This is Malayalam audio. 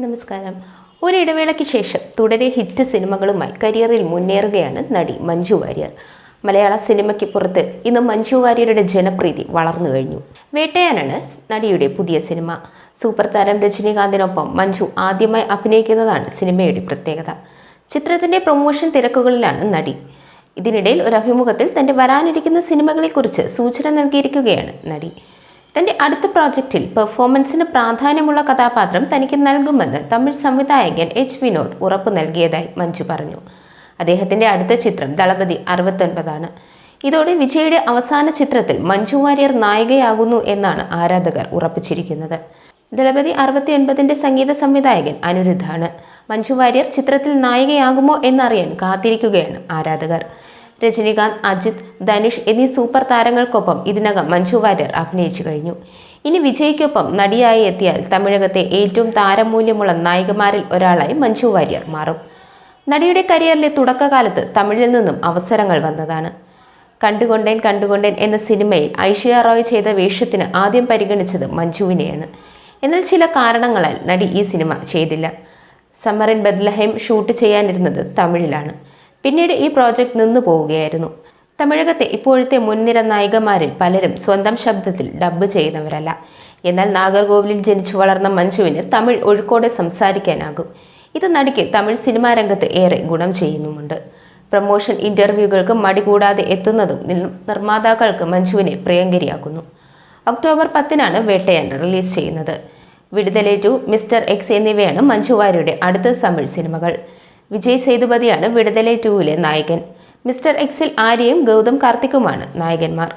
നമസ്കാരം. ഒരിടവേളയ്ക്ക് ശേഷം തുടരെ ഹിറ്റ് സിനിമകളുമായി കരിയറിൽ മുന്നേറുകയാണ് നടി മഞ്ജു വാര്യർ. മലയാള സിനിമയ്ക്ക് പുറത്ത് ഇന്ന് മഞ്ജു വാര്യരുടെ ജനപ്രീതി വളർന്നു കഴിഞ്ഞു. വേട്ടയാനാണ് നടിയുടെ പുതിയ സിനിമ. സൂപ്പർ താരം രജനീകാന്തിനൊപ്പം മഞ്ജു ആദ്യമായി അഭിനയിക്കുന്നതാണ് സിനിമയുടെ പ്രത്യേകത. ചിത്രത്തിന്റെ പ്രൊമോഷൻ തിരക്കുകളിലാണ് നടി. ഇതിനിടയിൽ ഒരു അഭിമുഖത്തിൽ തന്റെ വരാനിരിക്കുന്ന സിനിമകളെക്കുറിച്ച് സൂചന നൽകിയിരിക്കുകയാണ് നടി. തന്റെ അടുത്ത പ്രോജക്റ്റിൽ പെർഫോമൻസിന് പ്രാധാന്യമുള്ള കഥാപാത്രം തനിക്ക് നൽകുമെന്ന് തമിഴ് സംവിധായകൻ എച്ച് വിനോദ് ഉറപ്പ് നൽകിയതായി മഞ്ജു പറഞ്ഞു. അദ്ദേഹത്തിന്റെ അടുത്ത ചിത്രം ദളപതി അറുപത്തൊൻപതാണ്. ഇതോടെ വിജയുടെ അവസാന ചിത്രത്തിൽ മഞ്ജു വാര്യർ നായികയാകുന്നു എന്നാണ് ആരാധകർ ഉറപ്പിച്ചിരിക്കുന്നത്. ദളപതി അറുപത്തിയൊൻപതിന്റെ സംഗീത സംവിധായകൻ അനിരുദ്ധാണ് മഞ്ജു വാര്യർ ചിത്രത്തിൽ നായികയാകുമോ എന്നറിയാൻ കാത്തിരിക്കുകയാണ് ആരാധകർ. രജനികാന്ത് അജിത് ധനുഷ് എന്നീ സൂപ്പർ താരങ്ങൾക്കൊപ്പം ഇതിനകം മഞ്ജു വാര്യർ അഭിനയിച്ചു കഴിഞ്ഞു. ഇനി വിജയ്ക്കൊപ്പം നടിയായി എത്തിയാൽ തമിഴകത്തെ ഏറ്റവും താരമൂല്യമുള്ള നായികമാരിൽ ഒരാളായി മഞ്ജു വാര്യർ മാറും. നടിയുടെ കരിയറിലെ തുടക്കകാലത്ത് തമിഴിൽ നിന്നും അവസരങ്ങൾ വന്നതാണ്. കണ്ടുകൊണ്ടേൻ കണ്ടുകൊണ്ടേൻ എന്ന സിനിമയിൽ ഐശ്വര്യ റോയ് ചെയ്ത വേഷത്തിന് ആദ്യം പരിഗണിച്ചത് മഞ്ജുവിനെയാണ്. എന്നാൽ ചില കാരണങ്ങളാൽ നടി ഈ സിനിമ ചെയ്തില്ല. സമ്മറിൻ ബദ്ലഹേം ഷൂട്ട് ചെയ്യാനിരുന്നത് തമിഴിലാണ്. പിന്നീട് ഈ പ്രോജക്റ്റ് നിന്നു പോവുകയായിരുന്നു. തമിഴകത്തെ ഇപ്പോഴത്തെ മുൻനിര നായികമാരിൽ പലരും സ്വന്തം ശബ്ദത്തിൽ ഡബ്ബ് ചെയ്യുന്നവരല്ല. എന്നാൽ നാഗർകോവിലിൽ ജനിച്ചു വളർന്ന മഞ്ജുവിന് തമിഴ് ഒഴുക്കോടെ സംസാരിക്കാനാകും. ഇത് നടിക്ക് തമിഴ് സിനിമാ രംഗത്ത് ഏറെ ഗുണം ചെയ്യുന്നുമുണ്ട്. പ്രമോഷൻ ഇന്റർവ്യൂകൾക്ക് മടി കൂടാതെ എത്തുന്നതും നിർ- നിർമ്മാതാക്കൾക്ക് മഞ്ജുവിനെ പ്രിയങ്കരിയാക്കുന്നു. ഒക്ടോബർ പത്തിനാണ് വേട്ടയാൻ റിലീസ് ചെയ്യുന്നത്. വിടുതലേറ്റു മിസ്റ്റർ എക്സ് എന്നിവയാണ് മഞ്ജു വാര്യരുടെ അടുത്ത തമിഴ് സിനിമകൾ. വിജയ് സേതുപതിയാണ് വിടുതലെ ടൂവിലെ നായകൻ. മിസ്റ്റർ എക്സിൽ ആര്യയും ഗൗതം കാർത്തിക്കുമാണ് നായകന്മാർ.